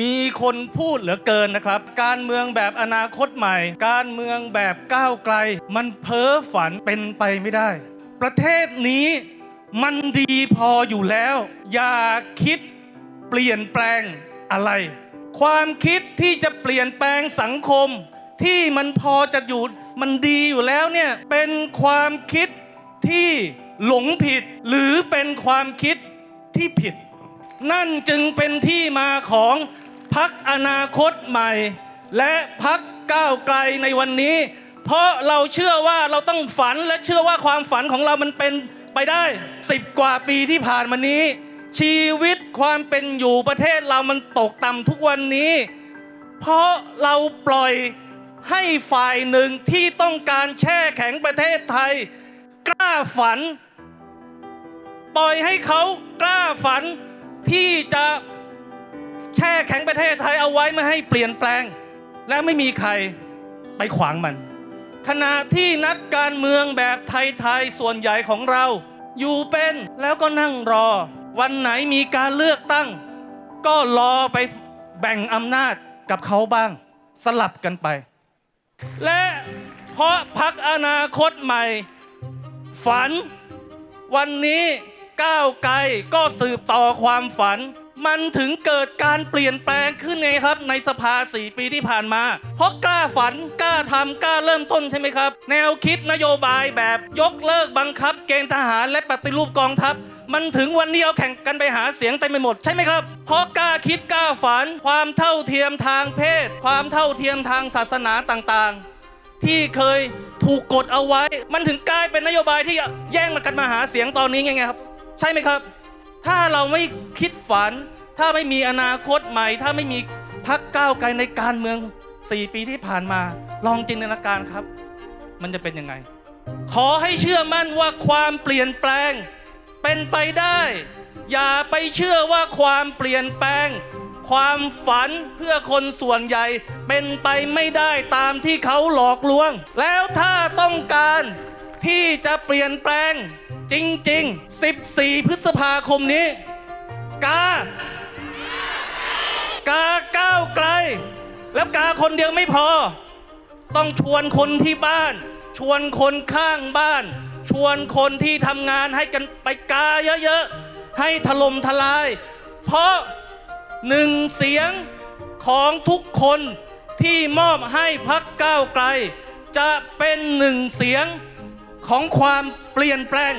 มีคนพูดเหลือเกินนะครับ การเมืองแบบอนาคตใหม่ การเมืองแบบก้าวไกล มันเพ้อฝันเป็นไปไม่ได้ ประเทศนี้มันดีพออยู่แล้ว อย่าคิดเปลี่ยนแปลงอะไร ความคิดที่จะเปลี่ยนแปลงสังคม ที่มันพอจะอยู่มันดีอยู่แล้วเนี่ยเป็นความคิดที่หลงผิดหรือเป็นความคิดที่ผิด นั่นจึงเป็นที่มาของ พักอนาคตใหม่ และพักก้าวไกลในวันนี้ เพราะเราเชื่อว่าเราต้องฝันและเชื่อว่าความฝันของเรามันเป็นไปได้สิบกว่าปีที่ผ่านมานี้ ชีวิตความเป็นอยู่ประเทศเรามันตกต่ำทุกวันนี้ เพราะเราปล่อยให้ฝ่ายหนึ่งที่ต้องการแช่แข็งประเทศไทย กล้าฝัน ปล่อยให้เขากล้าฝันที่จะ แช่แข็งประเทศไทยเอาไว้ไม่ให้เปลี่ยนแปลง และไม่มีใครไปขวางมัน ขณะที่นักการเมืองแบบไทยๆส่วนใหญ่ของเรา อยู่เป็นแล้วก็นั่งรอ วันไหนมีการเลือกตั้ง ก็รอไปแบ่งอำนาจกับเขาบ้าง สลับกันไป และเพราะพักอนาคตใหม่ ฝัน วันนี้ก้าวไกลก็สืบต่อความฝัน มันถึงเกิดการเปลี่ยนแปลงขึ้นไงครับ ในสภาสี่ปีที่ผ่านมา เพราะกล้าฝันกล้าทำกล้าเริ่มต้นใช่ไหมครับ แนวคิดนโยบายแบบยกเลิกบังคับ เกณฑ์ทหารและปฏิรูปกองทัพ มันถึงวันนี้เอาแข่งกันไปหาเสียงเต็มไปหมดใช่ไหมครับ เพราะกล้าคิดกล้าฝัน ความเท่าเทียมทางเพศ ความเท่าเทียมทางศาสนาต่างๆ ที่เคยถูกกดเอาไว้ มันถึงกลายเป็นนโยบายที่แย่งมากันมาหาเสียงตอนนี้ไงครับ ใช่ไหมครับ ถ้าเราไม่คิดฝัน ถ้าไม่มีอนาคตใหม่ ถ้าไม่มีพักก้าวไกลในการเมือง 4 ปีที่ผ่านมา ลองจินตนาการครับ มันจะเป็นยังไง ขอให้เชื่อมั่นว่าความเปลี่ยนแปลง เป็นไปได้ อย่าไปเชื่อว่าความเปลี่ยนแปลง ความฝันเพื่อคนส่วนใหญ่ เป็นไปไม่ได้ตามที่เขาหลอกลวง แล้วถ้าต้องการ ที่จะเปลี่ยนแปลงจริง ๆ 14 พฤษภาคมนี้ กา กาก้าวไกล แล้วกาคนเดียวไม่พอ ต้องชวนคนที่บ้าน ชวนคนข้างบ้าน ชวนคนที่ทำงานให้กันไปกาเยอะ ๆ ให้ถล่มทลาย เพราะหนึ่งเสียงของทุกคนที่มอบให้พักก้าวไกล จะเป็นหนึ่งเสียง ของความเปลี่ยนแปลง